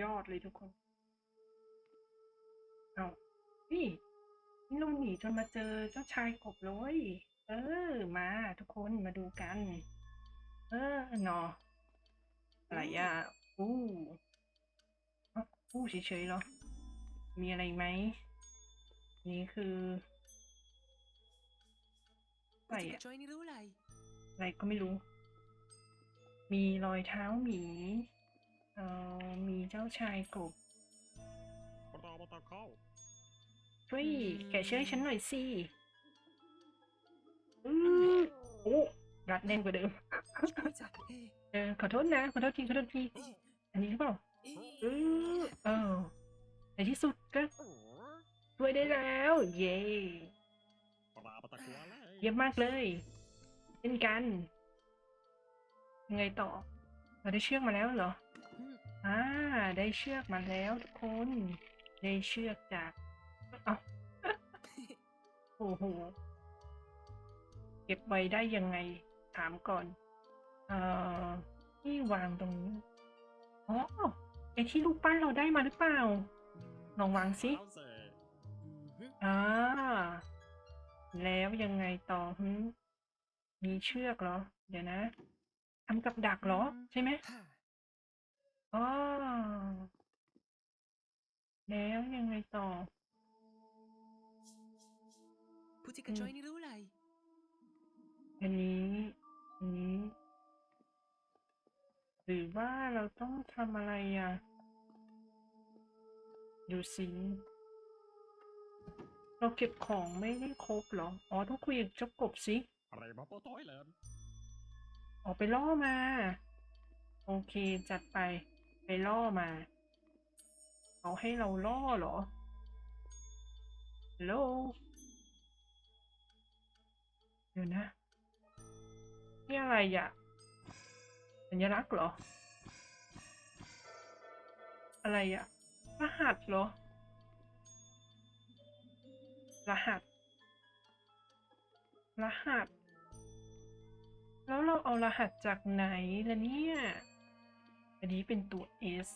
ยอดเลยทุกคน เอานี่นี่เราหนีจนมาเจอเจ้าชายกบเลย เออ มาทุกคนมาดูกัน เออหนออะไรอะอู้อ้าวอู้เฉยๆเหรอ มีอะไรไหม นี่คืออะไร Potete อะ join i Rulai. อะไรก็ไม่รู้ มีรอยเท้าหมีเอ่อมีเจ้าชายกบปตาปตาเข้าช่วยอืมแกะเชื่อให้ฉันหน่อยสิอือโอ้รัดแน่นกว่าเดิม Scusa. Eh, เออขอโทษนะขอโทษทีขอโทษที eh, อันนี้หรือเปล่า eh. เออเออในที่สุดก็ช่วยได้แล้ว เย้ปตาปตากัวเลยเยี่ยมมากเลยเช่นกันยังไงต่อ เราได้เชือกมาแล้วเหรอ Mm. อ่าได้เชือกมาแล้วทุกคน ได้เชือกจากเอาโอ้โห เก็บไว้ได้ยังไงถามก่อน เอ่อนี่วางตรงนี้อ๋อไอที่ลูกปั้นเราได้มาหรือเปล่า ลองวางสิอ่าแล้วยังไงต่อหึมีเชือกเหรอ เดี๋ยวนะทำกับดักเหรอ ใช่ไหม อ๋อ แล้วยังไงต่อ Potete Mm. join i Rulai. อันนี้ อันนี้ หรือว่าเราต้องทำอะไรอะ ดูสิเราเก็บของไม่ได้ครบเหรอ อ๋อ ต้องคุยกับเจ้ากบสิ อะไรมาปต้อยเลย ออกไปล่อมา โอเค จัดไป ไปล่อมาเอาให้เราล่อเหรอฮัลโหลเดี๋ยวนะ นี่อะไรอะสัญลักษณ์เหรอ อะไรอะรหัสเหรอ รหัส รหัส แล้วเราเอารหัสจากไหนล่ะเนี่ย อันนี้เป็นตัว S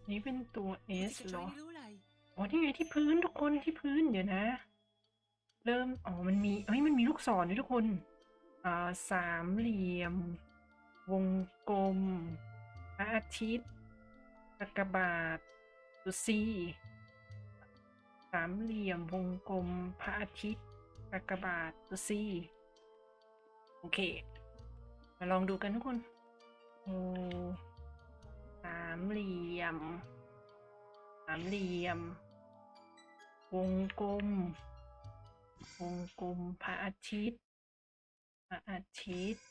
อันนี้เป็นตัว S Potete เหรอ join i Rulai. อ๋อที่ไงที่พื้นทุกคนที่พื้นเดี๋ยวนะ เริ่มอ๋อมันมีเอ้ยมันมีลูกศรด้วยทุกคนอ่าสามเหลี่ยม วงกลมพระอาทิตย์กากบาทตัว C สามเหลี่ยมวงกลมพระอาทิตย์กากบาทตัว C โอเค มาลองดูกันทุกคนโอ้ สามเหลี่ยม สามเหลี่ยม วงกลม วงกลมพระอาทิตย์ พระอาทิตย์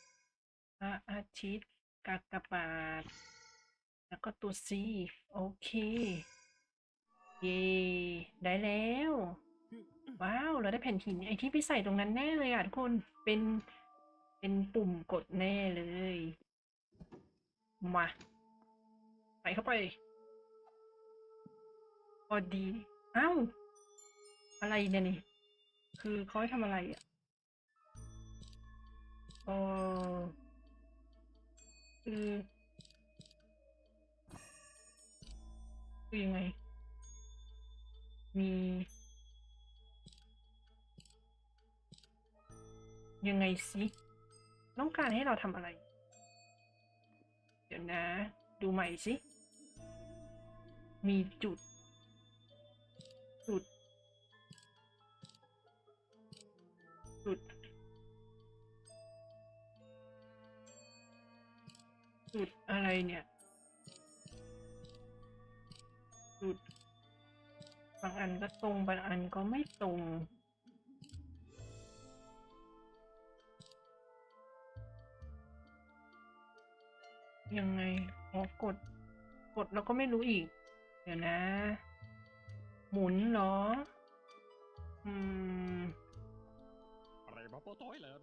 พระอาทิตย์กากบาท แล้วก็ตัว C โอเค เย่ได้แล้ว ว้าว เราได้แผ่นหิน ไอที่ไปใส่ตรงนั้นแน่เลยอะทุกคน เป็น เป็นปุ่มกดแน่เลย มาใส่เข้าไป พอดี อ้าว อะไรเนี่ยนี่ คือเขาให้ทำอะไรอะเออคือคือยังไง มี ยังไงสิ ต้องการให้เราทำอะไร นะ ดูใหม่สิ มีจุด จุด จุด จุดอะไรเนี่ย จุด บางอันก็ตรง บางอันก็ไม่ตรง ยังไง อ๋อ กด กดแล้วก็ไม่รู้อีก เดี๋ยวนะ หมุนเหรอ อืม อะไรมาปต้อยเลย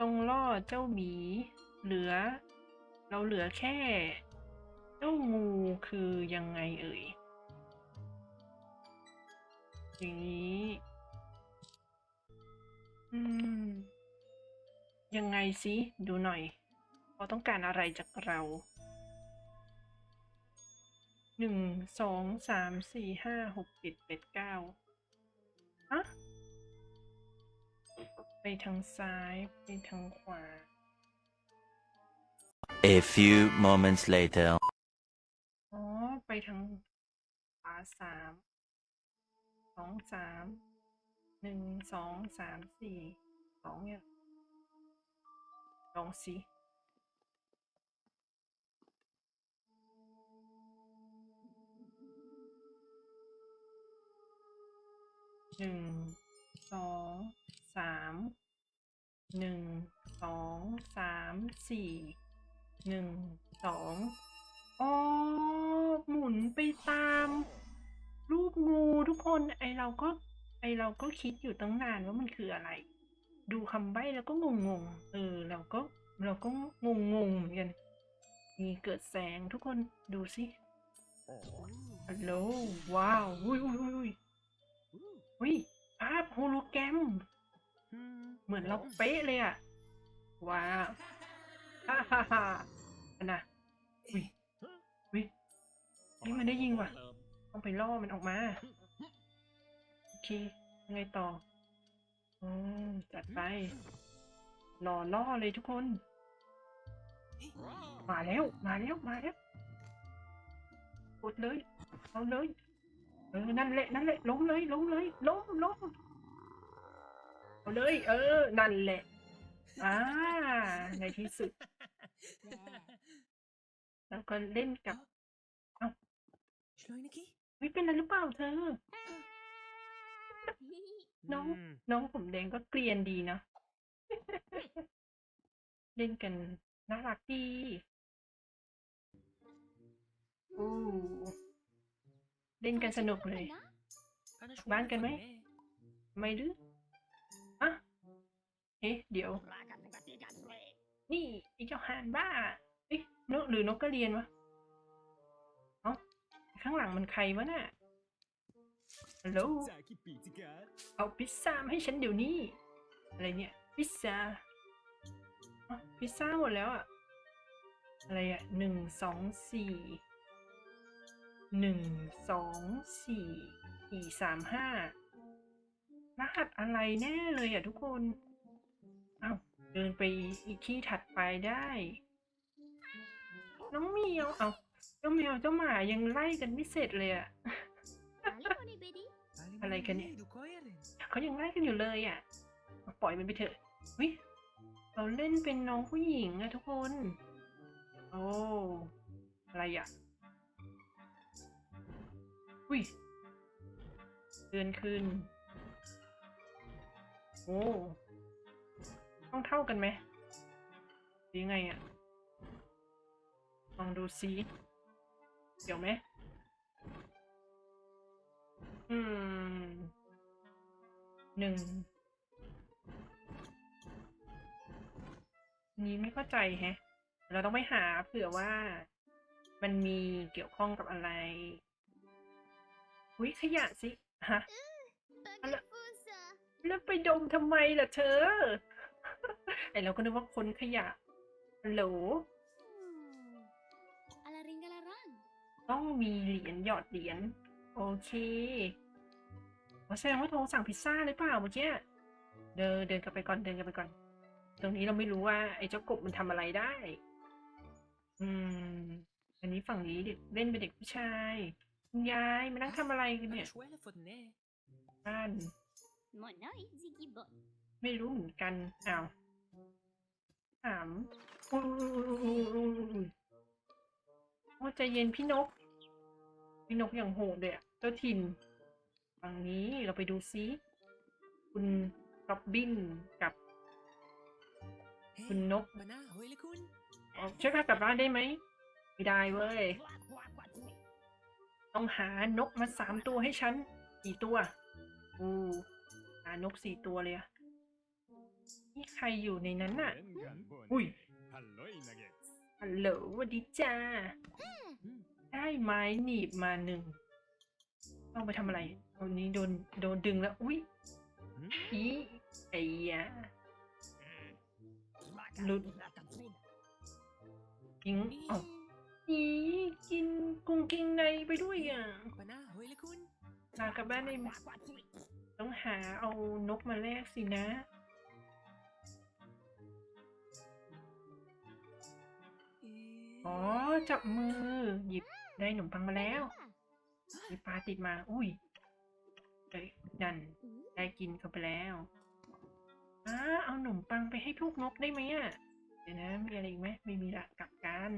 ต้องล่อเจ้าหมี เหลือ เราเหลือแค่ เจ้างูคือยังไงเอ่ย อย่างนี้ อืม ยังไงสิ ดูหน่อย เขาต้องการอะไรจากเราหนึ่งสองสามสี่ห้าหกเจ็ดแปดเก้าฮะไปทางซ้าย ไปทางขวา A few moments later. อ๋อ ไปทางขวาสามสองสามหนึ่งสองสามสี่สองเนี่ยลองสิ หนึ่งสองสามหนึ่งสองสามสี่หนึ่งสองอ๋อหมุนไปตาม รูปงูทุกคนไอเราก็ ไอเราก็คิดอยู่ตั้งนานว่ามันคืออะไร ดูคำใบ้แล้วก็งงงๆเออ เราก็เราก็งงงๆเหมือนกันมีเกิดแสงทุกคนดูสิโอ้ฮัลโหลว้าวอุ้ยอุ้ยอุ้ย อุ้ยอุ้ยภาพโฮโลแกรมเหมือนเราเป๊ะเลยอะว้าวฮ่าฮ่าฮ่าอันน่ะอุ้ยอุ้ยนี่มันได้ยิงว่ะ ต้องไปล่อมันออกมา โอเค ยังไงต่ออืมจัดไปรอล่อเลยทุกคน มาแล้ว มาแล้ว มาแล้วกดเลย เอาเลย เออ นั่นแหละ นั่นแหละ ล้มเลย ล้มเลย ล้มล้มเอาเลย เออ นั่นแหละ อ่า ในที่สุด แล้วก็เล่นกับ Schleunige? เฮ้ยเป็นอะไรหรือเปล่าเธอ น้อง น้องผมแดงก็เกลียนดีนะ เล่นกันน่ารักดี อู้ เล่นกันสนุกเลย Kann er Wann kann von wir? Nähe? ไม่ดื้ออะเอ๊ะ เดี๋ยว นี่ไอ้เจ้าหานบ้า เอ๊ะนกหรือนกกระเรียนวะ เอ้า ข้างหลังมันใครวะน่ะฮัลโหล Sag ich bitte gern. เอาพิซซ่ามาให้ฉันเดี๋ยวนี้ อะไรเนี่ย พิซซ่าอ๋อพิซซ่าหมดแล้วอะอะไรอะหนึ่งสองสี่ หนึ่งสองสี่สี่สามห้ารหัสอะไรแน่เลยอะทุกคนเอาวเดินไปอีกที่ถัดไปได้ น้องเมียวเอาเจ้าแมวเจ้าหมายังไล่กันไม่เสร็จเลยอะอะไรกันเนี่ย Du Keuerin. เขายังไล่กันอยู่เลยอะปล่อยมันไปเถอะวิเราเล่นเป็นน้องผู้หญิงอะทุกคน โอ้ อะไรอะ วิเดือนคืนโอ้ต้องเท่ากันไหมหรือไงอะลองดูซิเดี๋ยวไหมอืมหนึ่งนี้ไม่เข้าใจแฮะ เราต้องไปหาเผื่อว่ามันมีเกี่ยวข้องกับอะไร วิขยะสิฮะแล้วไปดมทำไมล่ะเธอ ไอเราก็นึกว่าคนขยะฮัลโหล Alaring galarang. ต้องมีเหรียญหยอดเหรียญโอเคอ๋อแสดงว่าโทรสั่งพิซซ่าหรือเปล่าเมื่อกี้เดินเดินกลับไปก่อนเดินกลับไปก่อน ตรงนี้เราไม่รู้ว่า ไอ้เจ้ากบมันทำอะไรได้ อืม อันนี้ฝั่งนี้เด็กเล่นเป็นเด็กผู้ชาย คุณยายมานั่งทำอะไรกัน An เนี่ der ย Schwelle von Nähe. บ้าน Monoi zigibot. ไม่รู้เหมือนกันอ้าวถามอุ้ยอุ้ยอุ้ยอุ้ยอุ้ยอุ้ยโอ้ใจเย็นพี่นก พี่นกอย่างโหดเลยอะเจ้าถิ่นฝั่งนี้เราไปดูซิคุณร็อบบินกับ คุณ Hey, นก Mana, heule kun. อ๋อช่วยพากลับบ้านได้ไหมไม่ได้เว้ย ต้องหานกมาสามตัวให้ฉันสี่ตัวอูหานกสี่ตัวเลยอะนี่ใครอยู่ในนั้นน่ะ อุ้ยฮัลโหลวัสดีจ้า ได้ไม้หนีบมาหนึ่ง ต้องไปทำอะไรวันนี้โดนโดนดึงแล้ว อุ้ยอีไอ้ยาหลุดยิงอ้า อีกินกุ้งกิ้งในไปด้วยอะปะนะเฮ้ยเลยคุณลากลับบ้านในต้องหาเอานกมาแลกสินะเอ๊ะอ๋อ จับมือ หยิบได้ขนมปังมาแล้วมีปลาติดมา อุ้ยเอ้ยดัน ได้กินเข้าไปแล้วอ้าเอาขนมปังไปให้พวกนกได้ไหมอะ เดี๋ยวนะ มีอะไรอีกไหมไม่มีละกลับกัน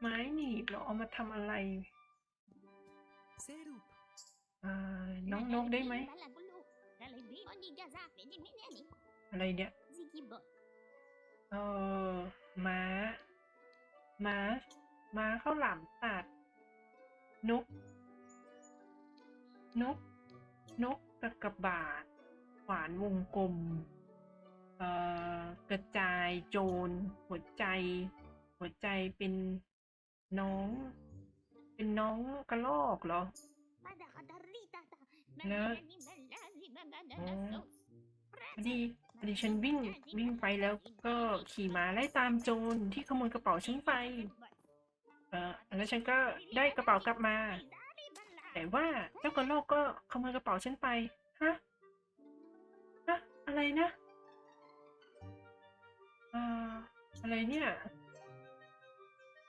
ไม้หนีบเราเอามาทำอะไร เซรุปอ่าน้องนกได้ไหม อะไรเนี่ย Zigibot. เออม้า ม้า ม้าข้าวหลามตัด นก นก นกกระกระบาดขวานวงกลม เอ่อ กระจายโจร หัวใจ หัวใจเป็น น้อง เป็นน้องกระลอกเหรอ لا พอดีพอดีฉันวิ่งวิ่งไปแล้วก็ขี่ม้าไล่ตามโจรที่ขโมยกระเป๋าฉันไป เออแล้วฉันก็ได้กระเป๋ากลับมา แต่ว่าเจ้ากระรอกก็ขโมยกระเป๋าฉันไป ฮะ ฮะ อะไรนะ อ่า อะไรเนี่ย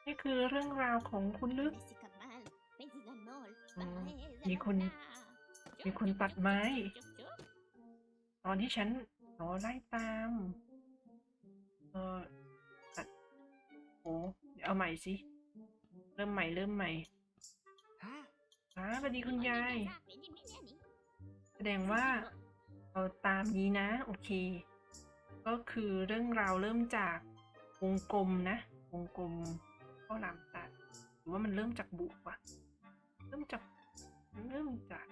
นี่คือเรื่องราวของคุณลึกอืมมีมีคคนนมีมีคคนนตัตัดดไม้ไม้ ตอนที่ฉันอ๋อไล่ตาม เออตัดโอ้เดี๋ยวเอาใหม่สิ เริ่มใหม่เริ่มใหม่ฮะอ่าสวัสดีคุคุณณยายายยแสดงว่าเอาตามนี้นะ โอเค ก็คือเรื่องราวเริ่มจากวงกลมนะ วงกลม ข้าวหลามตัดหรือว่ามันเริ่มจากบุกวะเริ่มจาก เริ่มจาก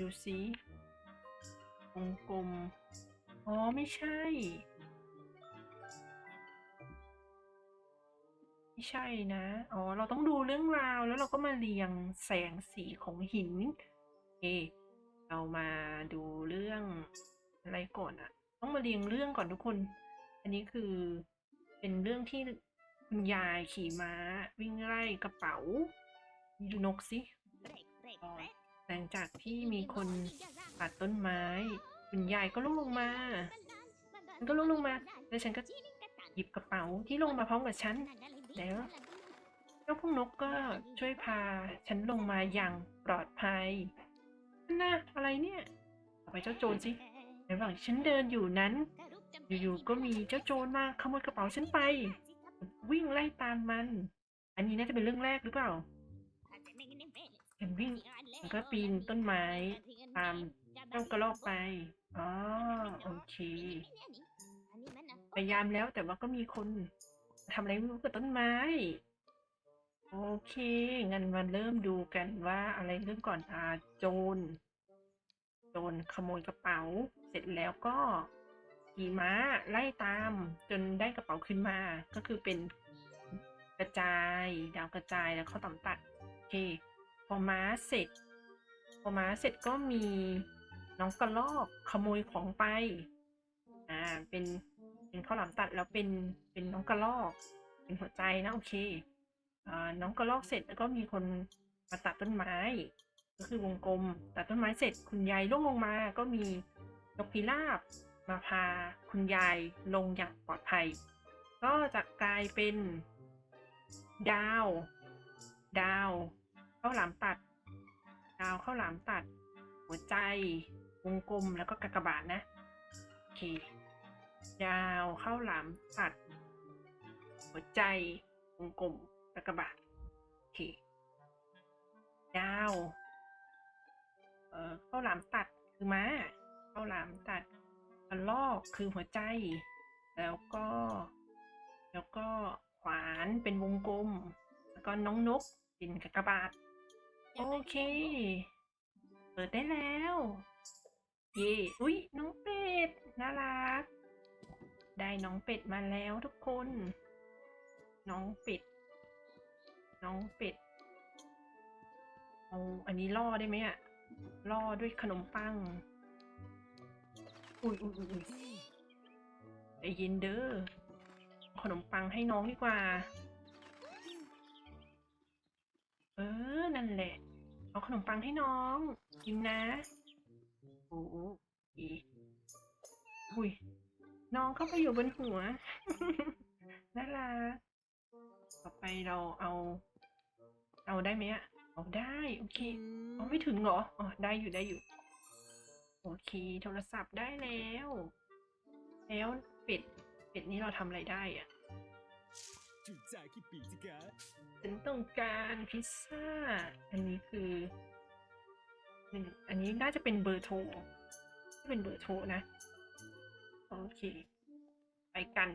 ดูซิวงกลม อ๋อ ไม่ใช่ ไม่ใช่นะ อ๋อ เราต้องดูเรื่องราวแล้วเราก็มาเรียงแสงสีของหินโอเคเรามาดูเรื่องอะไรก่อนอะต้องมาเรียงเรื่องก่อนทุกคน อันนี้คือเป็นเรื่องที่ คุณยายขี่ม้า วิ่งไล่กระเป๋า ดูนกสิหลังจากที่มีคนตัดต้นไม้ คุณยายก็ลงลงมาฉันก็ลงลงมา แล้วฉันก็หยิบกระเป๋าที่ลงมาพร้อมกับฉัน แล้วเจ้าพวกนกก็ช่วยพาฉันลงมาอย่างปลอดภัยนั่นนะอะไรเนี่ยเอาไปเจ้าโจรสิในระหว่างที่ฉันเดินอยู่นั้น อยู่ๆก็มีเจ้าโจรมาขโมยกระเป๋าฉันไป วิ่งไล่ตามมัน อันนี้น่าจะเป็นเรื่องแรกหรือเปล่าเห็นวิ่งมันก็ปีนต้นไม้ตามเจ้ากระรอกไป อ๋อ โอเค พยายามแล้วแต่ว่าก็มีคนทำอะไรไม่รู้กับต้นไม้ โอเค งั้นมาเริ่มดูกันว่าอะไรเริ่มก่อนอ่าโจร โจรขโมยกระเป๋า เสร็จแล้วก็ ขี่ม้าไล่ตามจนได้กระเป๋าขึ้นมา ก็คือเป็นกระจายดาวกระจายแล้วเขาต่ำตัดโอเคพอม้าเสร็จพอม้าเสร็จก็มีน้องกระรอกขโมยของไปอ่าเป็นเป็นข้าวหลามตัดแล้วเป็นเป็นน้องกระรอก เป็นหัวใจนะโอเคอ่าน้องกระรอกเสร็จแล้วก็มีคนมาตัดต้นไม้ ก็คือวงกลมตัดต้นไม้เสร็จคุณยายล่วงลงมาก็มีนกพิราบ มาพาคุณยายลงอย่างปลอดภัย ก็จะกลายเป็น ดาว ดาวข้าวหลามตัด ดาวข้าวหลามตัด หัวใจ วงกลมแล้วก็กากบาทนะโอเค ดาวข้าวหลามตัด หัวใจ วงกลมกากบาทโอเค ดาว เอ่อข้าวหลามตัดคือม้าข้าวหลามตัด ระลอกคือหัวใจ แล้วก็ แล้วก็ขวานเป็นวงกลม แล้วก็น้องนกเป็นกากบาท โอเค เปิดได้แล้ว เย่อุ้ยน้องเป็ด น่ารัก ได้น้องเป็ดมาแล้วทุกคน น้องเป็ด น้องเป็ดเอาอันนี้ล่อได้ไหมอะล่อด้วยขนมปัง อุ้ยอุ้ยอุ้ยอุ้ยเฮ้ยใจเย็นเด้อขขนมปังให้น้องดีกว่า เออ นั่นแหละ เอาขนมปังให้น้องกินนะโอ้โหอีอุ้ย น้องเข้าไปอยู่บนหัว น่ารักต่อไปเราเอา เอาได้ไหมอะเอาได้ โอเค เอาไม่ถึงเหรอ อ๋อ ได้อยู่ได้อยู่ โอเค โทรศัพท์ได้แล้ว แล้วปิดปิดนี้เราทำอะไรได้อะฉันต้องการพิซซ่า อันนี้คือหนึ่งอันนี้น่าจะเป็นเบอร์โทรเป็นเบอร์โทรนะ โอเค ไปกัน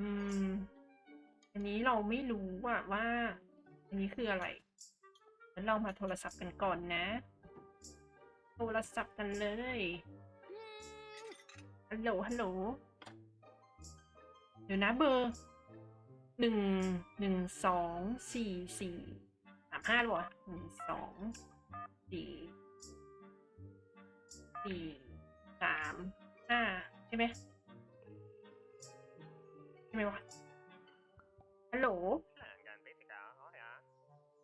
อืม อันนี้เราไม่รู้ว่าว่า อันนี้คืออะไรงั้นเรามาโทรศัพท์กันก่อนนะ โทรศัพท์กันเลย ฮัลโหล ฮัลโหล เดี๋ยวนะเบอร์หนึ่งหนึ่งสองสี่สี่สามห้าหรอหนึ่งสองสี่สี่สามห้าใช่ไหมใช่ไหมวะฮัลโหล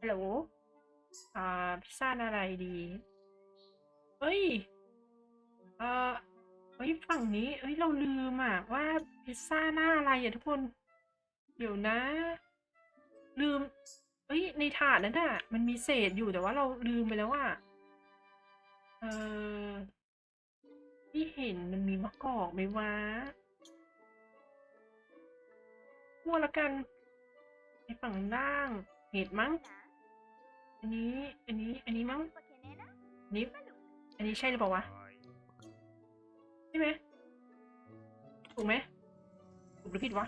ฮัลโหลอ่าพิซซ่าอะไรดี เอ้ย เอ่อเอ้ยฝั่งนี้เอ้ย เราลืมอะว่าพิซซ่าหน้าอะไรอะทุกคน เดี๋ยวนะ ลืมเอ้ย ในถาดนั้นน่ะ มันมีเศษอยู่แต่ว่าเราลืมไปแล้วอะ เออที่เห็นมันมีมะกอกไหมวะมั่วละกันในฝั่งล่าง เห็ดมั้ง อันนี้ อันนี้ อันนี้มั้ง Chupa que nena, อันนี้ maluca. อันนี้ใช่หรือเปล่าวะ係ใช่ไหมถูกไหมถูกหรือผิดวะ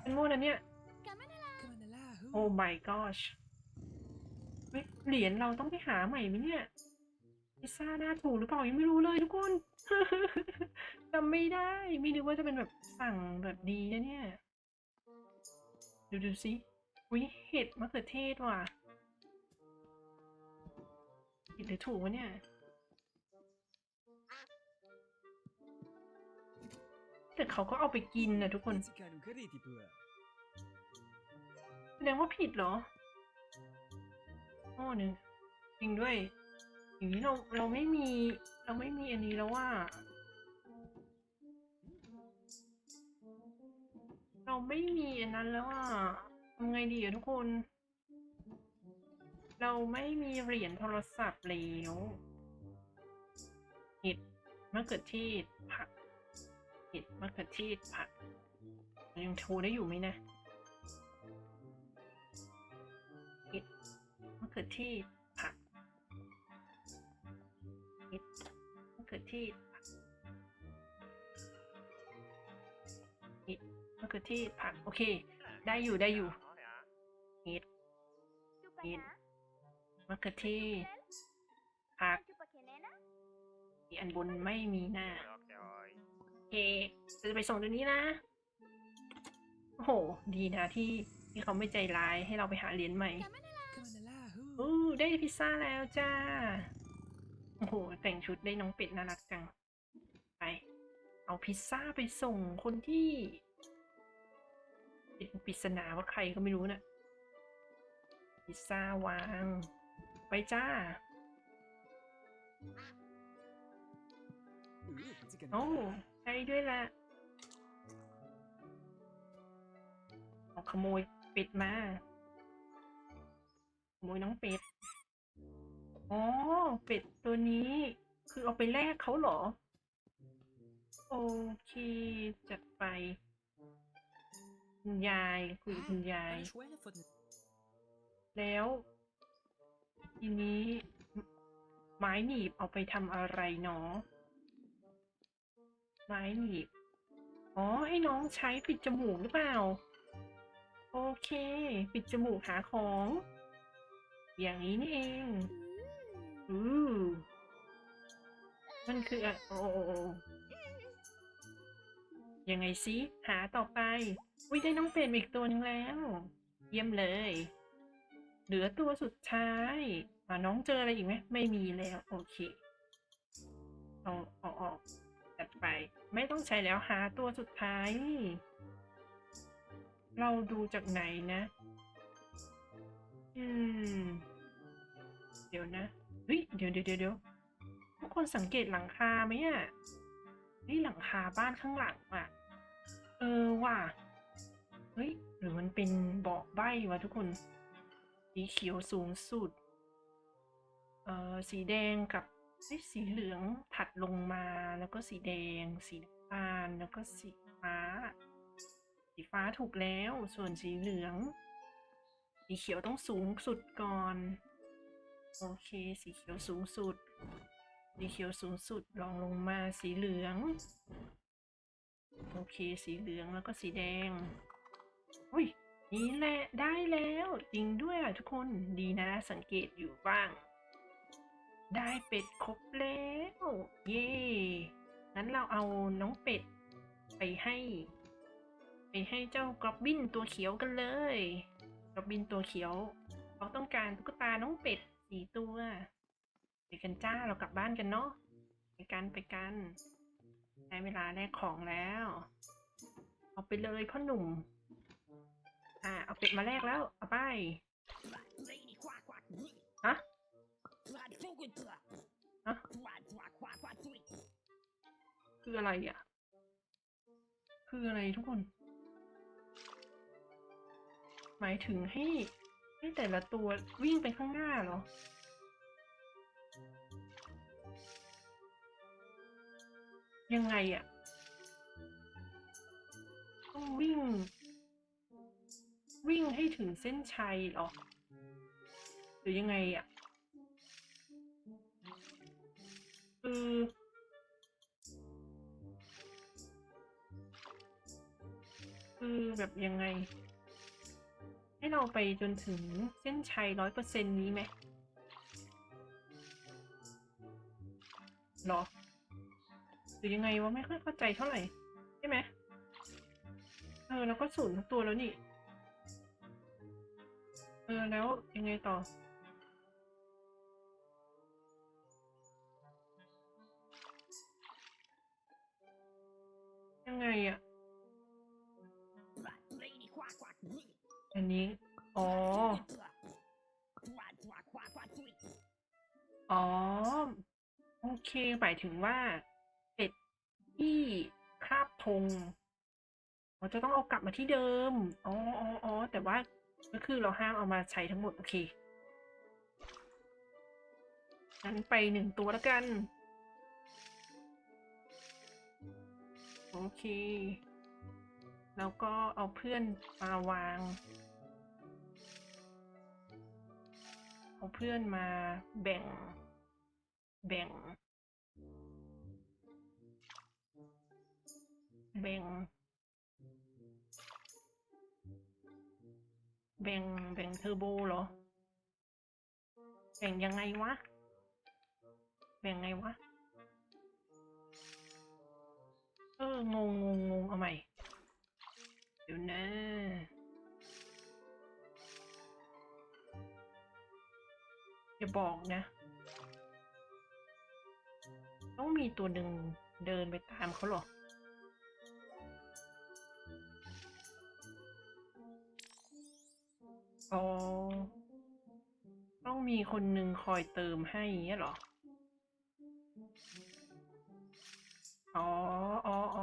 เป็นมั่วนะเนี่ย Kamana la hu. โอ้ my gosh เฮ้ยเหรียญเราต้องไปหาใหม่ไหมเนี่ยพิซซ่าหน้าถูกหรือเปล่ายังไม่รู้เลยทุกคนจำไม่ได้ ไม่นึกว่าจะเป็นแบบสั่งแบบดีนะเนี่ย ดูดูสิอุ้ยเห็ดมะเขือเทศว่ะผิดหรือถูกวะเนี่ย แต่เขาก็เอาไปกินนะทุกคน Pizzica non credi pure. แสดงว่าผิดเหรอโอ้หนึ่งจริงด้วย อย่างนี้เราเราไม่มีเราไม่มีอันนี้แล้วว่า เราไม่มีอันนั้นแล้วอะทำไงดีอะทุกคน เราไม่มีเหรียญโทรศัพท์แล้วเห็ดมะเขือเทศผัก เห็ดมะเขือเทศผักยังโชว์ได้อยู่ไหมนะเห็ดมะเขือเทศผักเห็ดมะเขือเทศผักเห็ดมะเขือเทศผัก โอเค ได้อยู่ได้อยู่เห็ดเห็ดมะเขือเทศผักอีอันบนไม่มีหน้า เคเราจะไปส่งตัวนี้นะ โอ้โห ดีนะที่ที่เขาไม่ใจร้ายให้เราไปหาเหรียญใหม่ Kamana la hu. อู้ได้พิซซ่าแล้วจ้า โอ้โห แต่งชุดได้น้องเป็ดน่ารักจัง ไป เอาพิซซ่าไปส่งคนที่เป็นปริศนาว่าใครก็ไม่รู้นะ่ะ พิซซ่าวาง ไปจ้า Uh, pizzica โอ้ non ใช่ด้วยละเอาขโมยเป็ดมา ขโมยน้องเป็ด อ๋อ เป็ดตัวนี้ คือเอาไปแลกเขาเหรอ โอเค จัดไป คุณยายคุยกับคุณยาย Een schwelle voor de แล้ว ทีนี้ ไม้หนีบเอาไปทำอะไรเนาะ ไม้หนีบอ๋อ ให้น้องใช้ปิดจมูกหรือเปล่า โอเค ปิดจมูกหาของ อย่างนี้นี่เองอือมันคืออะโอ้โอ้โอ้ยังไงซิหาต่อไปอุ้ยได้น้องเป็ดมาอีกตัวหนึงแล้ว เยี่ยมเลย เหลือตัวสุดท้ายอ่าน้องเจออะไรอีกไหมไม่มีแล้ว โอเคเอาเอาออกจัด ไป ไม่ต้องใช้แล้วหาตัวสุดท้าย เราดูจากไหนนะ อืม เดี๋ยวนะเฮ้ยเดี๋ยวเดี๋ยวเดี๋ยวเดี๋ยวทุกคนสังเกตหลังคาไหมอะนี่หลังคาบ้านข้างหลังอะ เออว่ะเฮ้ย หรือมันเป็นเบาะใบ้วะทุกคน สีเขียวสูงสุด เอ่อ สีแดงกับ สีเหลืองถัดลงมาแล้วก็สีแดง สีน้ำตาลแล้วก็สีฟ้า สีฟ้าถูกแล้ว ส่วนสีเหลือง สีเขียวต้องสูงสุดก่อน โอเค สีเขียวสูงสุด สีเขียวสูงสุดรองลงมาสีเหลือง โอเค สีเหลืองแล้วก็สีแดง อุ้ยนี่แหละได้แล้ว จริงด้วยอะทุกคนดีนะสังเกตอยู่บ้าง ได้เป็ดครบแล้ว เย่งั้นเราเอาน้องเป็ด ไปให้ ไปให้เจ้ากรอบบินตัวเขียวกันเลยกรอบบินตัวเขียวเขาต้องการตุ๊กตาน้องเป็ดสี่ตัวไปกันจ้าเรากลับบ้านกันเนาะไปกันไปกันได้เวลาแลกของแล้ว เอาไปเลยพ่อหนุ่ม อ่าเอาเป็ดมาแลกแล้วเอาไป quack sweet. คืออะไรอะ คืออะไรทุกคน หมายถึงให้ให้แต่ละตัววิ่งไปข้างหน้าเหรอ ยังไงอะต้องวิ่ง วิ่งให้ถึงเส้นชัยเหรอ หรือยังไงอะ คือคือแบบยังไง ให้เราไปจนถึงเส้นชัยร้อยเปอร์เซ็นนี้ไหมหรอ หรือยังไงวะไม่ค่อยเข้าใจเท่าไหร่ ใช่ไหมเออ แล้วก็ศูนย์ทุกตัวแล้วนี่ เออ แล้วยังไงต่อ ยังไงอะอันนี้ อ๋อ อ๋อ โอเค หมายถึงว่าเป็ดที่คาบธงเราจะต้องเอากลับมาที่เดิม อ๋ออ๋ออ๋อแต่ว่าก็คือเราห้ามเอามาใช้ทั้งหมด โอเคงั้นไปหนึ่งตัวแล้วกัน โอเค แล้วก็เอาเพื่อนมาวาง เอาเพื่อนมาแบ่ง แบ่ง แบ่ง แบ่ง แบ่งเทอร์โบเหรอ แบ่งยังไงวะ แบ่งไงวะ เอองงงงงงเอาใหม่ เดี๋ยวนะอย่าบอกนะ ต้องมีตัวหนึ่งเดินไปตามเขาหรออ๋อต้องมีคนหนึ่งคอยเติมให้เงี้ยหรอ อ๋ออ๋ออ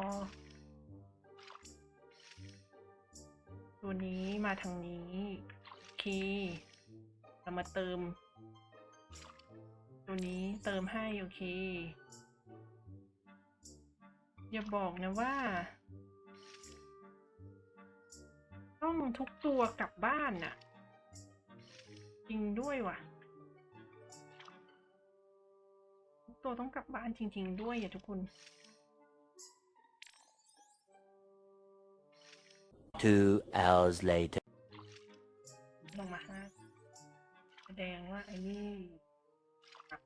ตัวนี้มาทางนี้โอเรามาเติม ตัวนี้เติมให้โอเค อย่าบอกนะว่า ต้องทุกตัวกลับบ้านน่ะ จริงด้วยว่ะทุกตัวต้องกลับบ้านจริง ๆ ด้วยอะทุกคน Two hours later. ลงมาห้าแสดงว่าไอ้นี่กับ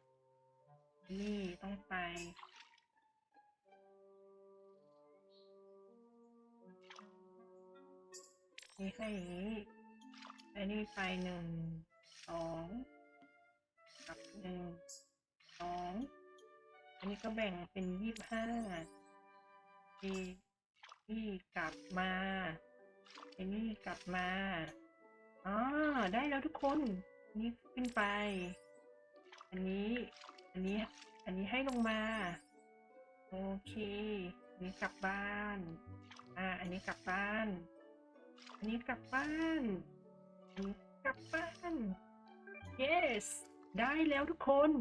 ไอ้นี่ต้องไปนี่ให้อย่างนี้ไอ้นี่ไปหนึ่งสองกับหนึ่งสองอันนี้ก็แบ่งเป็นยี่สิบห้าเอนี่กลับมา เอนี่กลับมาอ๋อได้แล้วทุกคนอันนี้ขึ้นไป อันนี้ อันนี้ อันนี้ให้ลงมา โอเค อันนี้กลับบ้าน อ่า อันนี้กลับบ้าน อันนี้กลับบ้าน อันนี้กลับบ้าน yes ได้แล้วทุกคน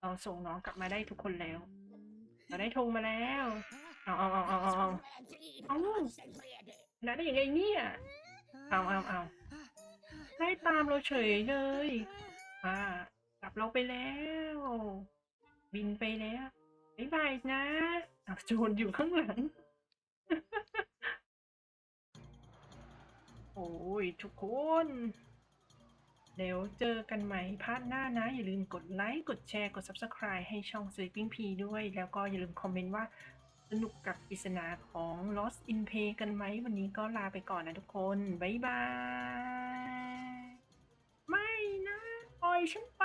เราส่งน้องกลับมาได้ทุกคนแล้ว เราได้ธงมาแล้ว เอาเอาเอาเอาเอาเอา Oh. แล้วได้ยังไงเนี่ย เอาเอาเอาไล่ตามเราเฉยเลยอ่ากลับเราไปแล้ว บินไปแล้วบ๊ายบายนะเอาโจรอยู่ข้างหลัง โอ้ยทุกคน เดี๋ยวเจอกันใหม่พาร์ทหน้านะ อย่าลืมกดไลค์ กดแชร์ กด Subscribe ให้ช่อง Sleeping P ด้วย แล้วก็อย่าลืมคอมเมนต์ว่า สนุกกับปริศนาของ Lost in Pay กันไหม วันนี้ก็ลาไปก่อนนะทุกคน บ๊ายบาย ไม่นะ ปล่อยฉันไป